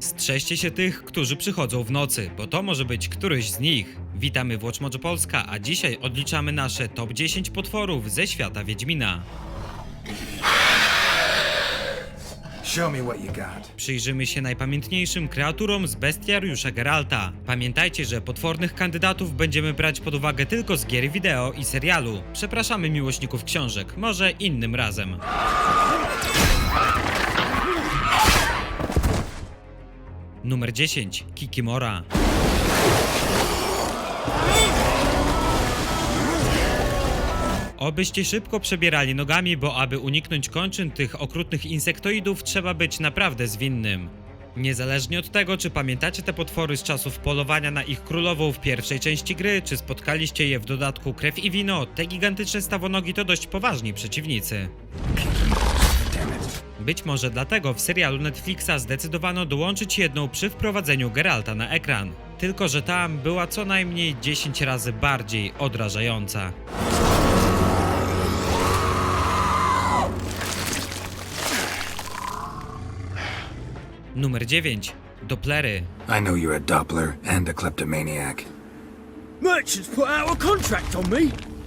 Strzeżcie się tych, którzy przychodzą w nocy, bo to może być któryś z nich. Witamy w Watch Mojo Polska, a dzisiaj odliczamy nasze top 10 potworów ze świata Wiedźmina. Show me what you got. Przyjrzymy się najpamiętniejszym kreaturom z bestiariusza Geralta. Pamiętajcie, że potwornych kandydatów będziemy brać pod uwagę tylko z gier wideo i serialu. Przepraszamy miłośników książek, może innym razem. Numer 10. Kikimora. Obyście szybko przebierali nogami, bo aby uniknąć kończyn tych okrutnych insektoidów trzeba być naprawdę zwinnym. Niezależnie od tego, czy pamiętacie te potwory z czasów polowania na ich królową w pierwszej części gry, czy spotkaliście je w dodatku krew i wino, te gigantyczne stawonogi to dość poważni przeciwnicy. Być może dlatego w serialu Netflixa zdecydowano dołączyć jedną przy wprowadzeniu Geralta na ekran. Tylko, że tam była co najmniej 10 razy bardziej odrażająca. Numer 9. Doplery. I know you're a Doppler and a kleptomaniac. Merchants put out a contract on me.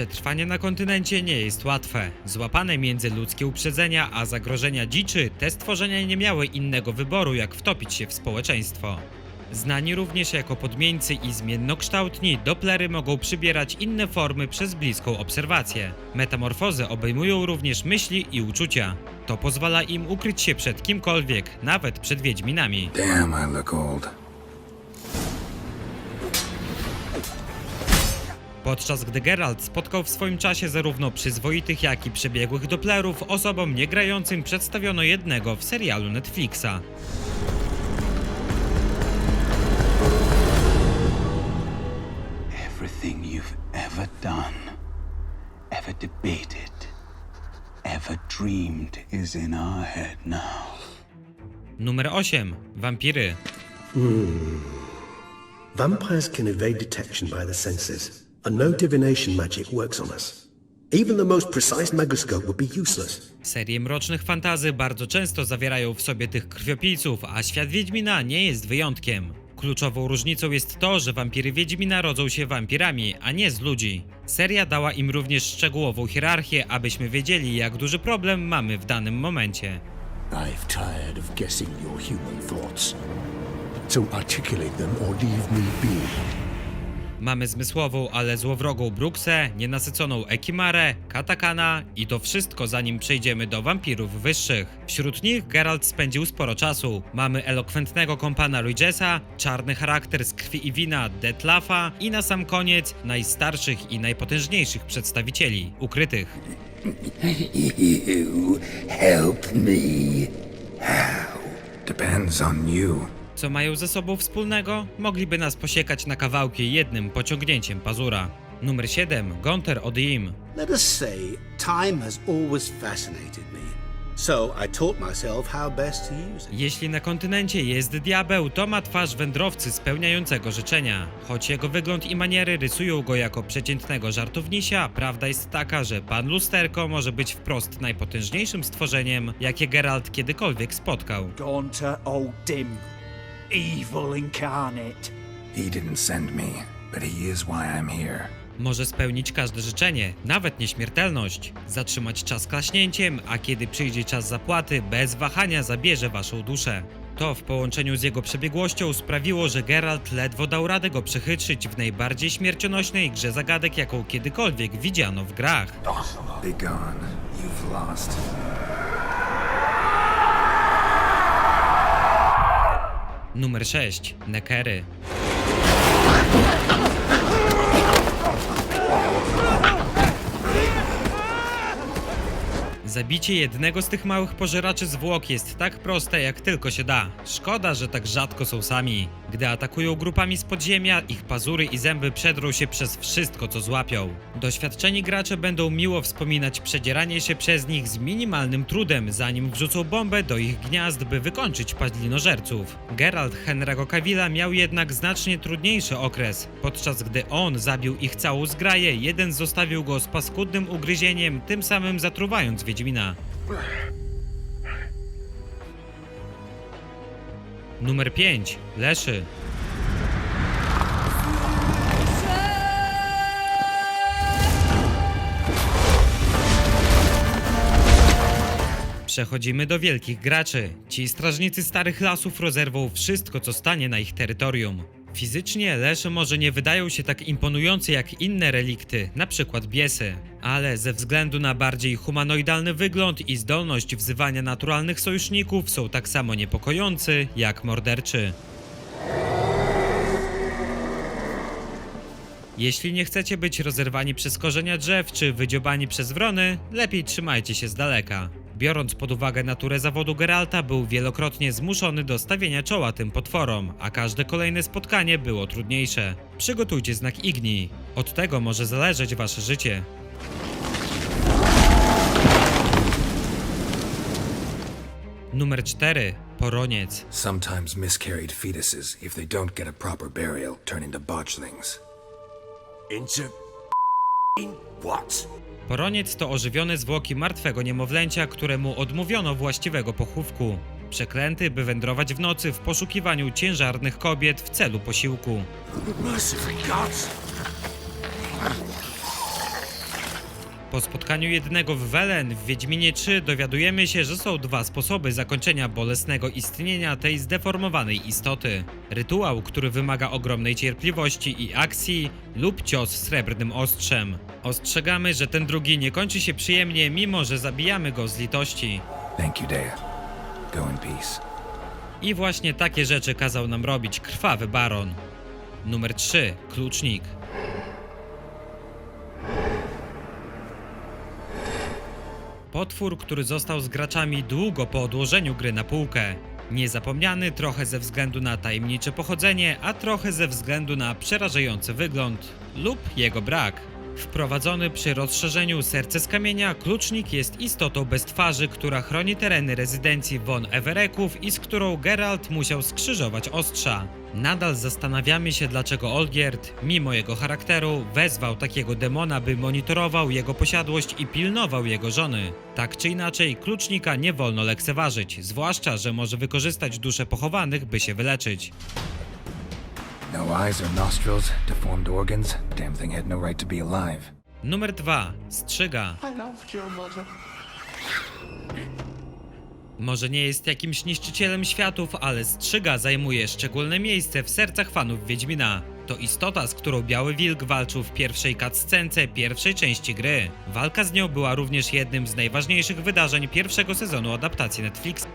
Przetrwanie na kontynencie nie jest łatwe. Złapane międzyludzkie uprzedzenia, a zagrożenia dziczy, te stworzenia nie miały innego wyboru, jak wtopić się w społeczeństwo. Znani również jako podmieńcy i zmiennokształtni, Doplery mogą przybierać inne formy przez bliską obserwację. Metamorfozy obejmują również myśli i uczucia. To pozwala im ukryć się przed kimkolwiek, nawet przed wiedźminami. Damn, I look old. Podczas gdy Geralt spotkał w swoim czasie zarówno przyzwoitych, jak i przebiegłych Doplerów, osobom niegrającym przedstawiono jednego w serialu Netflixa. Everything you've ever done, ever debated, ever dreamed is in our head now. Numer 8. Wampiry. Vampires can evade detection by the senses, and no divination magic works on us. Even the most precise megoscope would be useless. Serie mrocznych fantazy bardzo często zawierają w sobie tych krwiopijców, a świat Wiedźmina nie jest wyjątkiem. Kluczową różnicą jest to, że wampiry Wiedźmina rodzą się wampirami, a nie z ludzi. Seria dała im również szczegółową hierarchię, abyśmy wiedzieli, jak duży problem mamy w danym momencie. I've tired of guessing your human thoughts. So articulate them or leave me be. Mamy zmysłową, ale złowrogą Bruksę, nienasyconą Ekimarę, Katakana i to wszystko zanim przejdziemy do wampirów wyższych. Wśród nich Geralt spędził sporo czasu. Mamy elokwentnego kompana Luigesa, czarny charakter z krwi i wina Detlafa i na sam koniec najstarszych i najpotężniejszych przedstawicieli, ukrytych. You help me. Depends on you. Co mają ze sobą wspólnego? Mogliby nas posiekać na kawałki jednym pociągnięciem pazura. Numer 7. Gonter Odim. Let us say, time has always fascinated me. So I taught myself how best to use it. Jeśli na kontynencie jest diabeł, to ma twarz wędrowcy spełniającego życzenia. Choć jego wygląd i maniery rysują go jako przeciętnego żartownisia, prawda jest taka, że pan Lusterko może być wprost najpotężniejszym stworzeniem, jakie Geralt kiedykolwiek spotkał. Gaunter Old Dim. Evil incarnate. He didn't send me, but he is why I'm here. Może spełnić każde życzenie, nawet nieśmiertelność, zatrzymać czas klaśnięciem, a kiedy przyjdzie czas zapłaty, bez wahania zabierze waszą duszę. To w połączeniu z jego przebiegłością sprawiło, że Geralt ledwo dał radę go przechytrzyć w najbardziej śmiercionośnej grze zagadek, jaką kiedykolwiek widziano w grach. Be gone. You've lost. Numer 6. Nekery. Zabicie jednego z tych małych pożeraczy zwłok jest tak proste jak tylko się da. Szkoda, że tak rzadko są sami. Gdy atakują grupami z podziemia, ich pazury i zęby przedrą się przez wszystko, co złapią. Doświadczeni gracze będą miło wspominać przedzieranie się przez nich z minimalnym trudem, zanim wrzucą bombę do ich gniazd, by wykończyć padlinożerców. Geralt Henry'ego Cavilla miał jednak znacznie trudniejszy okres. Podczas gdy on zabił ich całą zgraję, jeden zostawił go z paskudnym ugryzieniem, tym samym zatruwając Wiedźmina. Numer 5. Leszy. Przechodzimy do wielkich graczy. Ci strażnicy starych lasów rozerwą wszystko, co stanie na ich terytorium. Fizycznie lesze może nie wydają się tak imponujące jak inne relikty, na przykład biesy, ale ze względu na bardziej humanoidalny wygląd i zdolność wzywania naturalnych sojuszników są tak samo niepokojący jak morderczy. Jeśli nie chcecie być rozerwani przez korzenia drzew czy wydziobani przez wrony, lepiej trzymajcie się z daleka. Biorąc pod uwagę naturę zawodu Geralta, był wielokrotnie zmuszony do stawienia czoła tym potworom, a każde kolejne spotkanie było trudniejsze. Przygotujcie znak Igni. Od tego może zależeć wasze życie. Numer 4. Poroniec. Sometimes miscarried fetuses, if they don't get a proper burial, turn into botchlings. Into what? Poroniec to ożywione zwłoki martwego niemowlęcia, któremu odmówiono właściwego pochówku. Przeklęty, by wędrować w nocy w poszukiwaniu ciężarnych kobiet w celu posiłku. Merciful gods! Po spotkaniu jednego w Welen w Wiedźminie 3 dowiadujemy się, że są dwa sposoby zakończenia bolesnego istnienia tej zdeformowanej istoty. Rytuał, który wymaga ogromnej cierpliwości i akcji lub cios srebrnym ostrzem. Ostrzegamy, że ten drugi nie kończy się przyjemnie, mimo że zabijamy go z litości. Thank you, Dea. Go in peace. I właśnie takie rzeczy kazał nam robić krwawy baron. Numer 3. Klucznik. Potwór, który został z graczami długo po odłożeniu gry na półkę. Niezapomniany trochę ze względu na tajemnicze pochodzenie, a trochę ze względu na przerażający wygląd lub jego brak. Wprowadzony przy rozszerzeniu Serce z Kamienia, Klucznik jest istotą bez twarzy, która chroni tereny rezydencji von Evereków i z którą Geralt musiał skrzyżować ostrza. Nadal zastanawiamy się, dlaczego Olgierd, mimo jego charakteru, wezwał takiego demona, by monitorował jego posiadłość i pilnował jego żony. Tak czy inaczej, Klucznika nie wolno lekceważyć, zwłaszcza, że może wykorzystać dusze pochowanych, by się wyleczyć. No eyes or nostrils, deformed organs. Damn thing had no right to be alive. Numer 2. Strzyga. Może nie jest jakimś niszczycielem światów, ale Strzyga zajmuje szczególne miejsce w sercach fanów Wiedźmina. To istota, z którą Biały Wilk walczył w pierwszej cutscence pierwszej części gry. Walka z nią była również jednym z najważniejszych wydarzeń pierwszego sezonu adaptacji Netflix.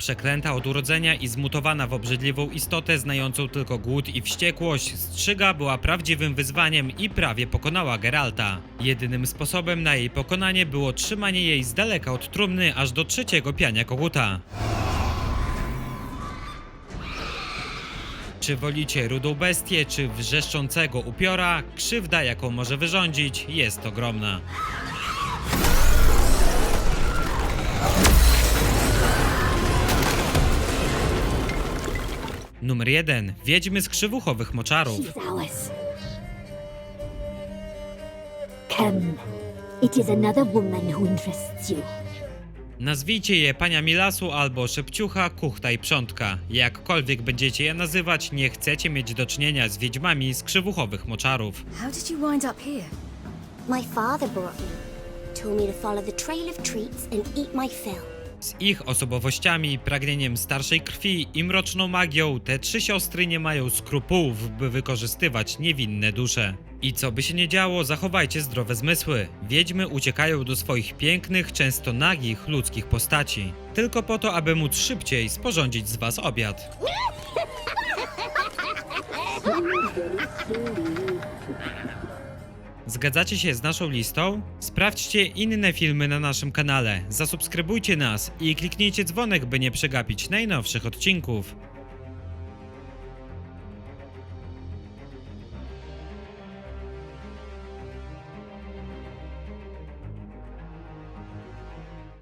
Przeklęta od urodzenia i zmutowana w obrzydliwą istotę znającą tylko głód i wściekłość, Strzyga była prawdziwym wyzwaniem i prawie pokonała Geralta. Jedynym sposobem na jej pokonanie było trzymanie jej z daleka od trumny aż do trzeciego piania koguta. Czy wolicie rudą bestię, czy wrzeszczącego upiora, krzywda jaką może wyrządzić jest ogromna. Numer 1. Wiedźmy z krzywuchowych moczarów. She's ours. Come. It is another woman who interests you. Nazwijcie je Pania Milasu albo Szepciucha, Kuchta i Przątka. Jakkolwiek będziecie je nazywać, nie chcecie mieć do czynienia z wiedźmami z krzywuchowych moczarów. How did you wind up here? My father brought me. Told me to follow the trail of treats and eat my fill. Z ich osobowościami, pragnieniem starszej krwi i mroczną magią, te trzy siostry nie mają skrupułów, by wykorzystywać niewinne dusze. I co by się nie działo, zachowajcie zdrowe zmysły. Wiedźmy uciekają do swoich pięknych, często nagich ludzkich postaci. Tylko po to, aby móc szybciej sporządzić z was obiad. Zgadzacie się z naszą listą? Sprawdźcie inne filmy na naszym kanale, zasubskrybujcie nas i kliknijcie dzwonek, by nie przegapić najnowszych odcinków.